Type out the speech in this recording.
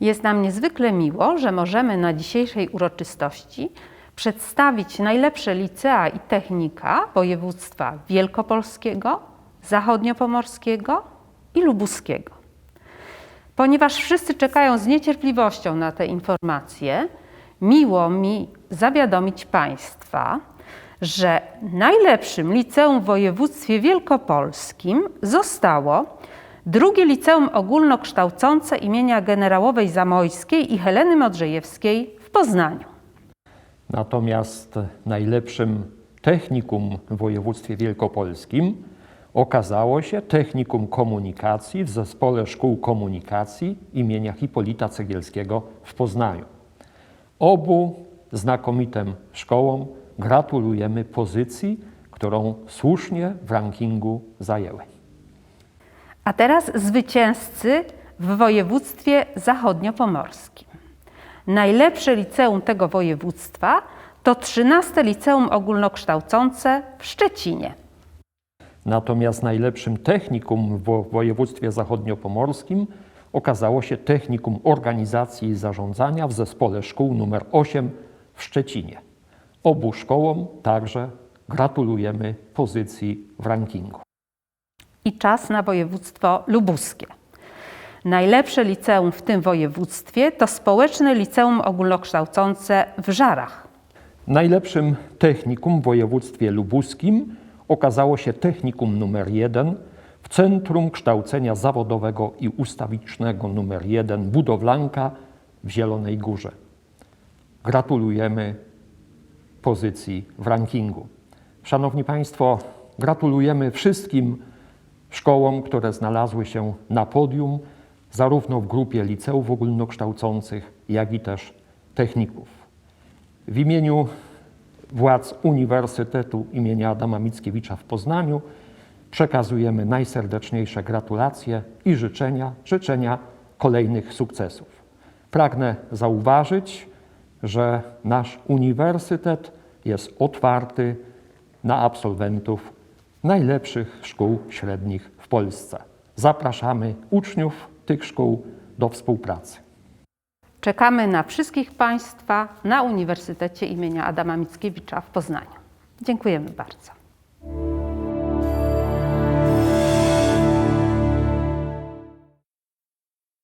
Jest nam niezwykle miło, że możemy na dzisiejszej uroczystości przedstawić najlepsze licea i technika województwa wielkopolskiego, zachodniopomorskiego i lubuskiego. Ponieważ wszyscy czekają z niecierpliwością na te informacje, miło mi zawiadomić Państwa, że najlepszym liceum w województwie wielkopolskim zostało drugie liceum ogólnokształcące imienia generałowej Zamojskiej i Heleny Modrzejewskiej w Poznaniu. Natomiast najlepszym technikum w województwie wielkopolskim okazało się Technikum Komunikacji w Zespole Szkół Komunikacji imienia Hipolita Cegielskiego w Poznaniu. Obu znakomitym szkołom gratulujemy pozycji, którą słusznie w rankingu zajęły. A teraz zwycięzcy w województwie zachodniopomorskim. Najlepsze liceum tego województwa to 13 Liceum Ogólnokształcące w Szczecinie. Natomiast najlepszym technikum w wo- województwie zachodniopomorskim okazało się Technikum Organizacji i Zarządzania w Zespole Szkół nr 8 w Szczecinie. Obu szkołom także gratulujemy pozycji w rankingu. I czas na województwo lubuskie. Najlepsze liceum w tym województwie to Społeczne Liceum Ogólnokształcące w Żarach. Najlepszym technikum w województwie lubuskim okazało się Technikum nr 1 w Centrum Kształcenia Zawodowego i Ustawicznego nr 1 Budowlanka w Zielonej Górze. Gratulujemy pozycji w rankingu. Szanowni Państwo, gratulujemy wszystkim szkołom, które znalazły się na podium, zarówno w grupie liceów ogólnokształcących, jak i też techników. W imieniu władz Uniwersytetu imienia Adama Mickiewicza w Poznaniu przekazujemy najserdeczniejsze gratulacje i życzenia, życzenia kolejnych sukcesów. Pragnę zauważyć, że nasz uniwersytet jest otwarty na absolwentów najlepszych szkół średnich w Polsce. Zapraszamy uczniów tych szkół do współpracy. Czekamy na wszystkich Państwa na Uniwersytecie imienia Adama Mickiewicza w Poznaniu. Dziękujemy bardzo.